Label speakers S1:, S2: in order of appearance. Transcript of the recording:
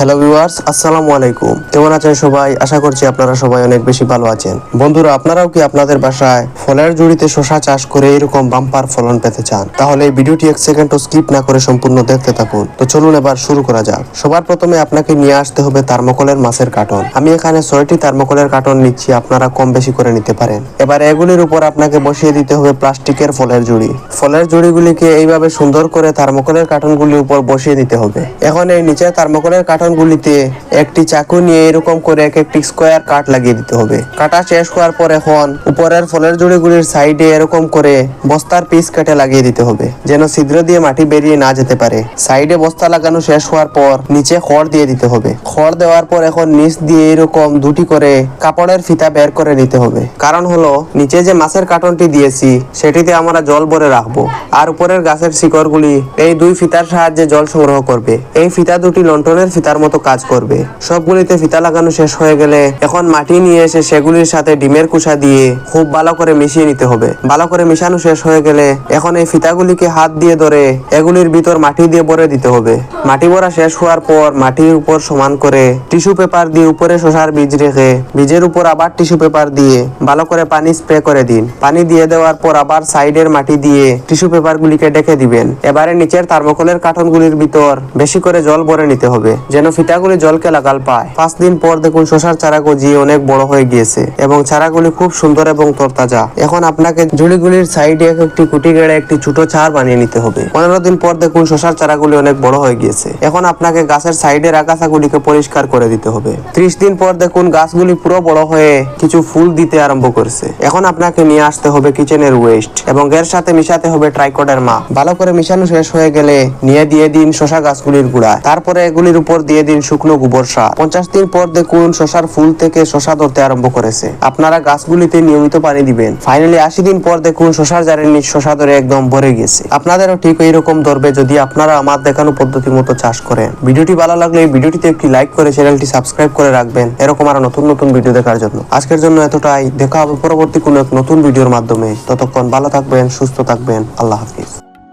S1: Hello viewers আসসালামু আলাইকুম। কেমন আছেন সবাই? আশা করছি আপনারা সবাই অনেক বেশি ভালো আছেন। বন্ধুরা, আপনারাও কি আপনাদের বাসায় ফলের জুড়িতে শশা চাষ করে এরকম বাম্পার ফলন পেতে চান? তাহলে এই ভিডিওটি এক সেকেন্ডও স্কিপ না করে সম্পূর্ণ দেখতে থাকুন। তো চলুন এবার শুরু করা যাক। সবার প্রথমে আপনাকে নিয়ে আসতে হবে থার্মোকলের মাছের কার্টন। আমি এখানে ছয়টি থার্মোকলের কার্টন নিচ্ছি, আপনারা কম বেশি করে নিতে পারেন। এবার এগুলির উপর আপনাকে বসিয়ে দিতে হবে প্লাস্টিকের ফলের জুড়ি। ফলের জুড়িগুলিকে এইভাবে সুন্দর করে থার্মোকলের কার্টনগুলির উপর বসিয়ে দিতে হবে। এখন এই নিচে থার্মোকলের কার্টনগুলিতে একটি চাকু নিয়ে এরকম করে এক একটি স্কোয়ার কাট লাগিয়ে দিতে হবে। কাটা শেষ হওয়ার পর এখন উপরের ফলের জুড়িগুলির সাইডে এরকম করে বস্তার পিস কেটে লাগিয়ে দিতে হবে, যেন ছিদ্র দিয়ে মাটি বেরিয়ে না যেতে পারে। সাইডে বস্তা লাগানো শেষ হওয়ার পর নিচে খড় দিয়ে দিতে হবে। খড় দেওয়ার পর এখন নিচ দিয়ে এরকম দুটি করে কাপড়ের ফিতা বের করে নিতে হবে। কারণ হলো, নিচে যে মাছের কার্টনটি দিয়েছি, সেটিতে আমরা জল ভরে রাখব। আর উপরের গাছের শিকড়গুলি এই দুই ফিতার সাহায্যে জল সংগ্রহ করবে। এই ফিতা দুটি লন্ঠনের ফিতার মতো কাজ করবে। সবগুলিতে ফিতা লাগানো শেষ হয়ে গেলে এখন মাটি নিয়ে এসে সেগুলির সাথে ডিমের কুসা দিয়ে খুব ভালো করে মিশিয়ে নিতে হবে। ভালো করে মিশানো শেষ হয়ে গেলে এখন এই ফিতাগুলিকে হাত দিয়ে ধরে এগুলির ভিতর মাটি দিয়ে ভরে দিতে হবে। মাটি ভরা শেষ হওয়ার পর মাটির উপর সমান করে টিস্যু পেপার দিয়ে উপরে শশার বীজ রেখে বীজের উপর আবার টিস্যু পেপার দিয়ে ভালো করে পানি স্প্রে করে দিন। পানি দিয়ে দেওয়ার পর আবার সাইডের মাটি দিয়ে টিস্যু পেপার গুলিকে ডেকে দিবেন। এবারে নিচের থার্মোকলের কার্টনগুলির ভিতর বেশি করে জল ভরে নিতে হবে, যেন ফিতাগুলি জলকে লাগাল পায়। পাঁচ দিন পর দেখুন শশার চারা গজিয়ে অনেক বড় হয়ে গিয়েছে এবং চারাগুলি খুব সুন্দর এবং তরতাজা। এখন আপনাকে জুড়িগুলির সাইডে এক একটি কুটি গেড়ে একটি ছোট চার বানিয়ে নিতে হবে। পনেরো দিন পর দেখুন শশার চারাগুলি অনেক বড় হয়ে গিয়েছে। এখন আপনাকে গাছের সাইডের আগাছাগুলিকে পরিষ্কার করে দিতে হবে। ত্রিশ দিন পর দেখুন গাছগুলি পুরো বড় হয়ে কিছু ফুল দিতে আরম্ভ করেছে। এখন আপনাকে নিয়ে আসতে হবে কিচেনের ওয়েস্ট এবং এর সাথে মিশাতে হবে ট্রাইকোডার মা ভালো করে মিশানো শেষ হয়ে গেলে নিয়ে দিয়ে দিন শশা গাছগুলির গুড়ায় তারপরে এগুলির উপর দিয়ে দিন শুকনো গোবর সার। পঞ্চাশ দিন পর দেখুন শশার ফুল থেকে শশা ধরতে আরম্ভ করেছে। আপনারা গাছগুলিতে নিয়মিত পানি দিবেন। ফাইনালি আশি দিন পর দেখুন শশার জারের নিচ শশা ধরে একদম ভরে গেছে আপনাদেরও ঠিক এইরকম ধরবে যদি আপনারা আমার দেখানো পদ্ধতি মতো চাষ করেন। ভিডিওটি ভালো লাগলে এই ভিডিওটিতে একটি লাইক করে চ্যানেলটি সাবস্ক্রাইব করে রাখবেন। এরকম আরও নতুন নতুন ভিডিও দেখার জন্য। আজকের জন্য এতটাই। দেখা হবে পরবর্তী কোনো এক নতুন ভিডিওর মাধ্যমে। ততক্ষণ ভালো থাকবেন, সুস্থ থাকবেন। আল্লাহ হাফিজ।